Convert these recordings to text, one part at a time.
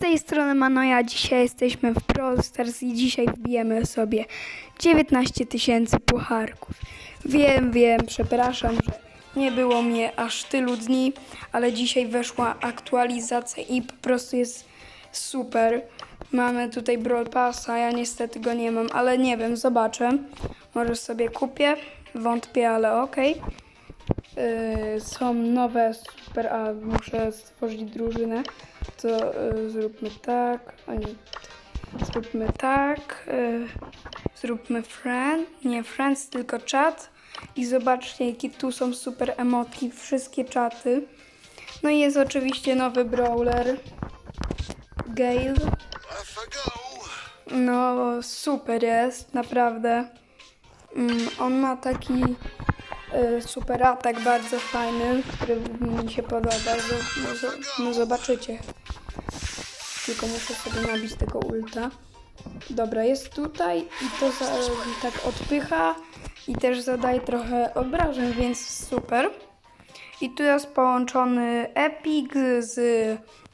tej strony Manoja, dzisiaj jesteśmy w Brawl Stars i dzisiaj wbijemy sobie 19 tysięcy pucharków. Wiem, wiem, przepraszam, że nie było mnie aż tylu dni, ale dzisiaj weszła aktualizacja i po prostu jest super. Mamy tutaj Brawl Passa, ja niestety go nie mam, ale nie wiem, zobaczę. Może sobie kupię, wątpię, ale okej. Yy, są nowe super, a muszę stworzyć drużynę, to yy, zróbmy tak, a nie, zróbmy tak, yy, zróbmy friend, nie friends, tylko czat i zobaczcie jakie tu są super emotki, wszystkie czaty. No i jest oczywiście nowy brawler, Gale. No, super jest, naprawdę. Mm, on ma taki y, super atak bardzo fajny, który mi się podoba. No, no zobaczycie. Tylko muszę sobie nabić tego ulta. Dobra, jest tutaj i to za, tak odpycha i też zadaje trochę obrażeń, więc super. I tu jest połączony Epic z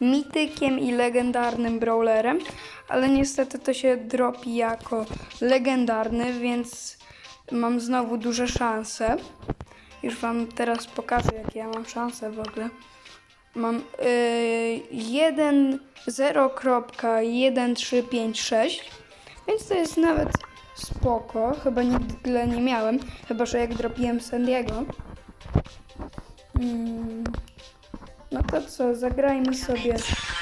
mitykiem i legendarnym brawlerem, ale niestety to się dropi jako legendarny, więc mam znowu duże szanse. Już wam teraz pokażę, jakie ja mam szanse w ogóle. Mam yy, 1 0.1356, więc to jest nawet spoko. Chyba nigdy tyle nie miałem, chyba że jak dropiłem Sandiego. Mm, No to co, zagrajmy sobie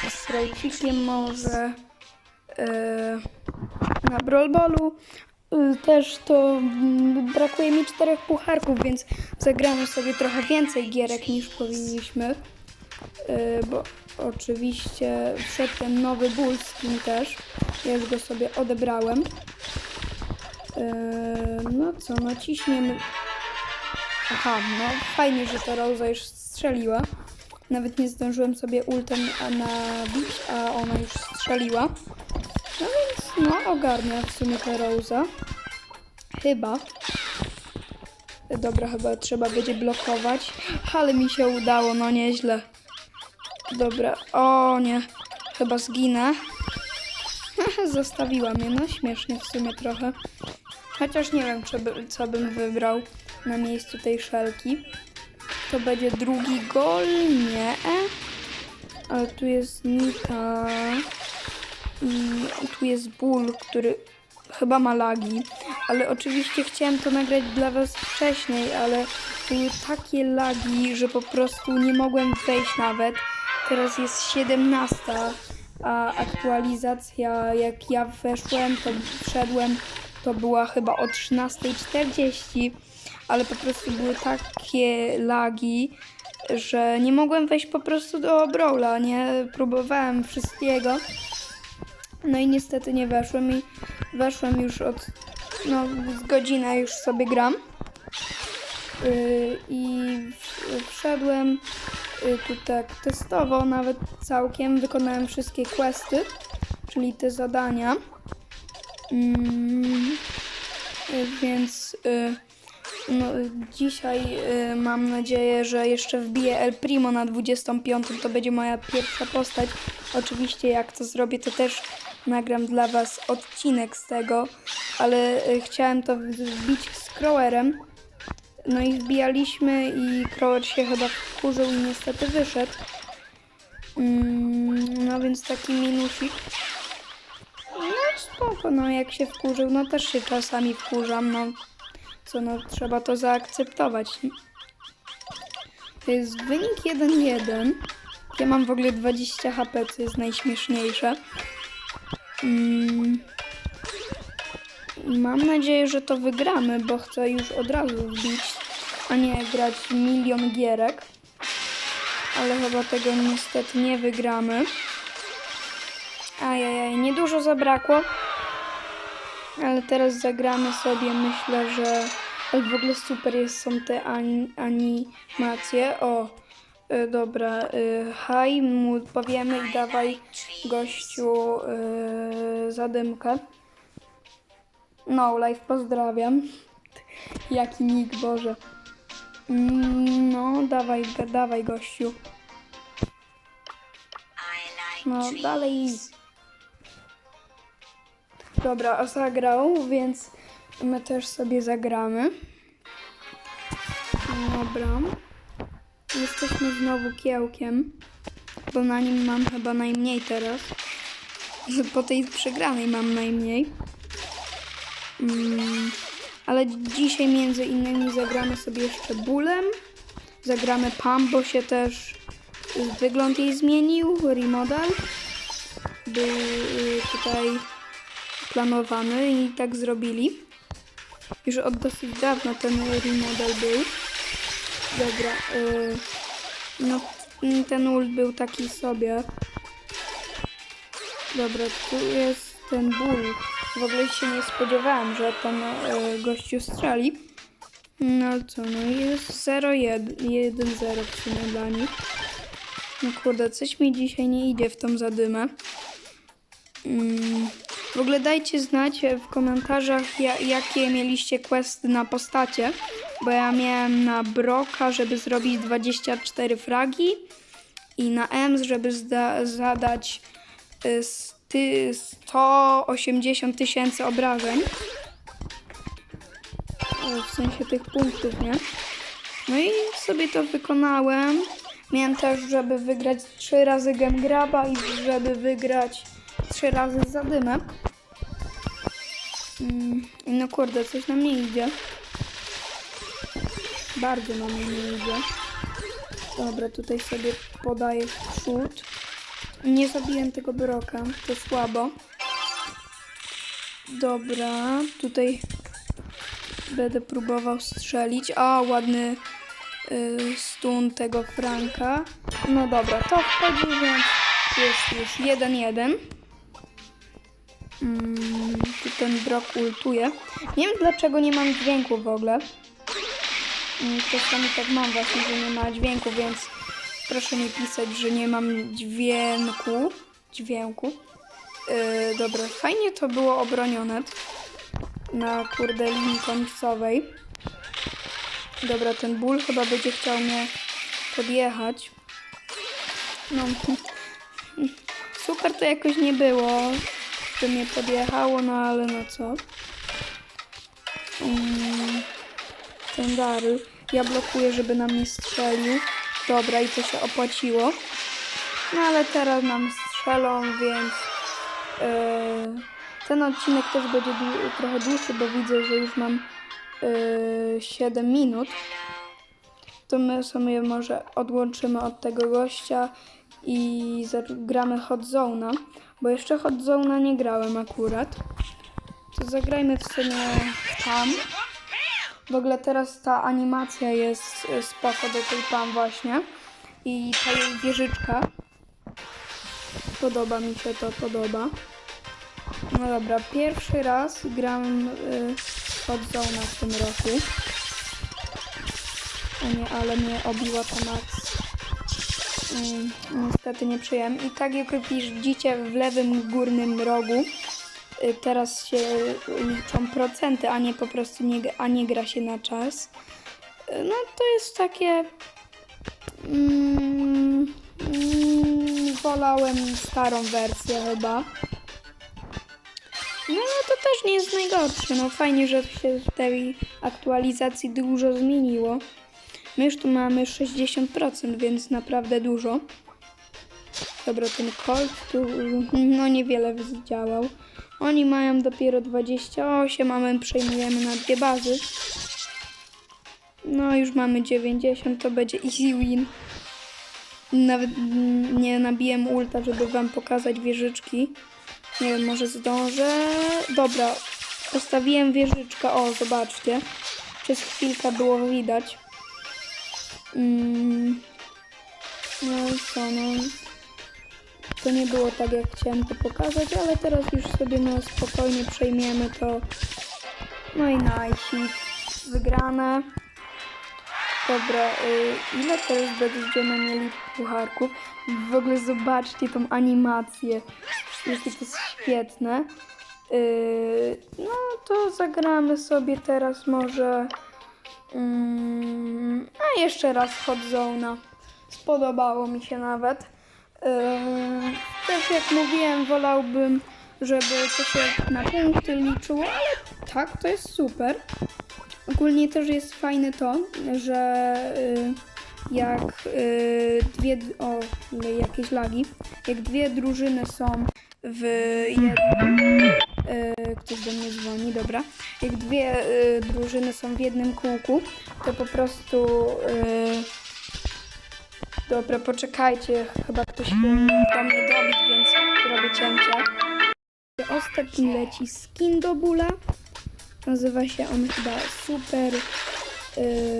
z Krajcikiem może yy, na Brawl Ballu. Yy, Też to mm, brakuje mi czterech pucharków, więc zagramy sobie trochę więcej gierek niż powinniśmy. Yy, Bo oczywiście wszedł ten nowy Bull skin też. Ja już go sobie odebrałem. Yy, No co, naciśniemy Aha, no fajnie, że ta Rosa już strzeliła. Nawet nie zdążyłem sobie ultem nabić, a ona już strzeliła. No więc, no ogarnia w sumie ta Rosa. Chyba. Dobra, chyba trzeba będzie blokować. Ale mi się udało, no nieźle. Dobra, o nie. Chyba zginę. Zostawiła mnie, no śmiesznie w sumie trochę. Chociaż nie wiem, by, co bym wybrał na miejscu tej szelki. To będzie drugi gol? Nie. Ale tu jest Nita. I tu jest Bull, który chyba ma lagi. Ale oczywiście chciałem to nagrać dla Was wcześniej, ale były takie lagi, że po prostu nie mogłem wejść nawet. Teraz jest 17, a aktualizacja jak ja weszłem, to wszedłem, to była chyba o 13.40, ale po prostu były takie lagi, że nie mogłem wejść po prostu do Brawla, nie? Próbowałem wszystkiego. No i niestety nie weszłem i weszłem już od, no z godzinę już sobie gram. Yy, I wszedłem yy, tu tak testowo, nawet całkiem wykonałem wszystkie questy, czyli te zadania. Yy, więc yy, no, y, dzisiaj y, mam nadzieję, że jeszcze wbiję El Primo na 25. To będzie moja pierwsza postać. Oczywiście, jak to zrobię, to też nagram dla Was odcinek z tego, ale y, chciałem to wbić z Crowerem. No i wbijaliśmy i Crower się chyba wkurzył i niestety wyszedł. Mm, no więc taki minusik. No spoko, no jak się wkurzył, no też się czasami wkurzam, no co no trzeba to zaakceptować. To jest wynik 1-1. Ja mam w ogóle 20 HP, co jest najśmieszniejsze. Mm. Mam nadzieję, że to wygramy, bo chcę już od razu wbić, a nie grać milion gierek. Ale chyba tego niestety nie wygramy. Ajajaj, niedużo zabrakło. Ale teraz zagramy sobie, myślę, że ale w ogóle super jest, są te ani- animacje. O, y, dobra, y, haj, mu powiemy i dawaj gościu y, zadymkę. No, live pozdrawiam. Jaki nick, Boże. Mm, No, dawaj, dawaj gościu. No dalej. Dobra, zagrał, więc my też sobie zagramy. Dobra. Jesteśmy znowu kiełkiem, bo na nim mam chyba najmniej teraz. Po tej przegranej mam najmniej. Mm, ale dzisiaj między innymi zagramy sobie jeszcze bólem. Zagramy Pam, bo się też wygląd jej zmienił, remodel. Był y, tutaj planowany i tak zrobili. Już od dosyć dawna ten remodel był. Dobra, y, no t- ten ult był taki sobie. Dobra, tu jest ten ból. W ogóle się nie spodziewałam, że ten y, gościu strzeli. No co, no jest 0-1-0 w sumie dla nich. No kurde, coś mi dzisiaj nie idzie w tą zadymę. Mm. W ogóle dajcie znać w komentarzach, ja, jakie mieliście questy na postacie, bo ja miałem na Broka, żeby zrobić 24 fragi i na Ems, żeby zadać y, sty, 180 tysięcy obrażeń. W sensie tych punktów, nie? No i sobie to wykonałem. Miałem też, żeby wygrać 3 razy Game Graba i żeby wygrać 3 razy Zadymę. Mm, no kurde, coś nam nie idzie. Bardzo nam nie idzie. Dobra, tutaj sobie podaję przód. Nie zabiłem tego broka, to słabo. Dobra, tutaj będę próbował strzelić. A, ładny y, stun tego Franka. No dobra, to wchodzi, więc jest już 1-1. Mm, ten brok ultuje. Nie wiem dlaczego nie mam dźwięku w ogóle. Mm, Czasami tak mam właśnie, że nie ma dźwięku, więc proszę mi pisać, że nie mam dźwięku. Dźwięku. Yy, dobra, fajnie to było obronione na kurde linii końcowej. Dobra, ten ból chyba będzie chciał mnie podjechać. No, super to jakoś nie było, że mnie podjechało, no ale no co. Mm, ten. Ja blokuję, żeby nam nie strzelił. Dobra, i to się opłaciło. No ale teraz nam strzelą, więc yy, ten odcinek też będzie trochę dłuższy, bo widzę, że już mam yy, 7 minut. To my sobie może odłączymy od tego gościa i zagramy Hot Zone'a, bo jeszcze Hot Zone'a nie grałem akurat. To zagrajmy w sumie tam. W ogóle teraz ta animacja jest y, spoko do tej tam właśnie. I ta jej wieżyczka. Podoba mi się to, podoba. No dobra, pierwszy raz gram y, Hot Zone'a w tym roku. O nie, ale mnie obiła ta Max. Mm, niestety nie przyjąłem. I tak jak widzicie w lewym górnym rogu, y, teraz się liczą procenty, a nie po prostu nie, a nie gra się na czas. Y, No to jest takie. Mm, mm, wolałem starą wersję chyba. No ale to też nie jest najgorsze. No fajnie, że się w tej aktualizacji dużo zmieniło. My już tu mamy 60%, więc naprawdę dużo. Dobra, ten Colt tu no niewiele zdziałał. Oni mają dopiero 28, a my przejmujemy na dwie bazy. No już mamy 90, to będzie easy win. Nawet nie nabiłem ulta, żeby wam pokazać wieżyczki. Nie wiem, może zdążę. Dobra, postawiłem wieżyczkę. O, zobaczcie. Przez chwilkę było widać. Mm. No i co, no. To nie było tak, jak chciałem to pokazać, ale teraz już sobie no spokojnie przejmiemy to. No i najsi. Wygrane. Dobra, y, ile teraz będziemy mieli pucharków? W ogóle zobaczcie tą animację. Jakie to jest świetne. Y, no to zagramy sobie teraz może... Mm, a jeszcze raz Hot Zone'a. Spodobało mi się nawet. Też jak mówiłem, wolałbym, żeby to się na punkty liczyło, ale tak, to jest super. Ogólnie też jest fajne to, że y, jak y, dwie, o, jakieś lagi, jak dwie drużyny są w jednym, ktoś do mnie dzwoni, dobra, jak dwie y, drużyny są w jednym kółku, to po prostu, y, dobra, poczekajcie, chyba ktoś do mnie dobić, więc robię cięcie. Ostatni leci skin do. Nazywa się on chyba Super yy,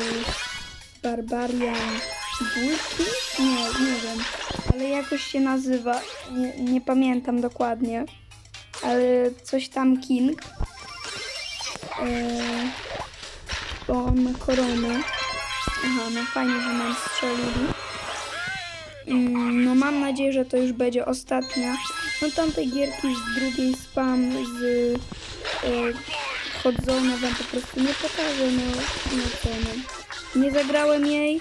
Barbarian Bulki? Nie, nie wiem. Ale jakoś się nazywa. Nie, nie pamiętam dokładnie. Ale coś tam King. Yy, bo on ma koronę. Aha, no fajnie, że nam strzelili. Mm, No mam nadzieję, że to już będzie ostatnia. No tamtej gierki z drugiej spam z y, chodzone wam po prostu nie pokażę, no, no no. Nie zagrałem jej.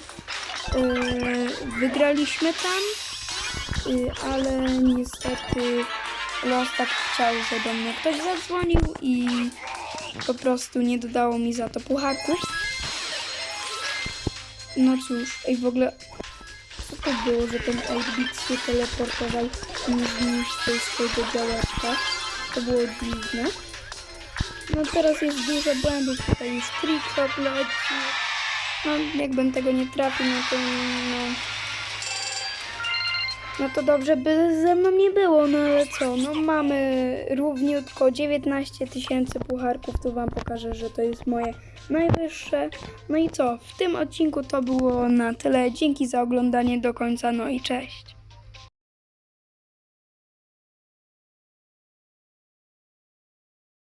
Y, wygraliśmy tam, y, ale niestety los tak chciał, że do mnie ktoś zadzwonił i po prostu nie dodało mi za to pucharków. No cóż, ej w ogóle co to było, że ten 8-bit się teleportował i nie zniszczył swojego działaczka? To było dziwne. No teraz jest dużo błędów, tutaj trickshot leci. No jakbym tego nie trafił, no to no... No to dobrze by ze mną nie było, no ale co, no mamy równiutko 19 tysięcy pucharków, tu wam pokażę, że to jest moje najwyższe. No i co, w tym odcinku to było na tyle, dzięki za oglądanie. Do końca, no i cześć.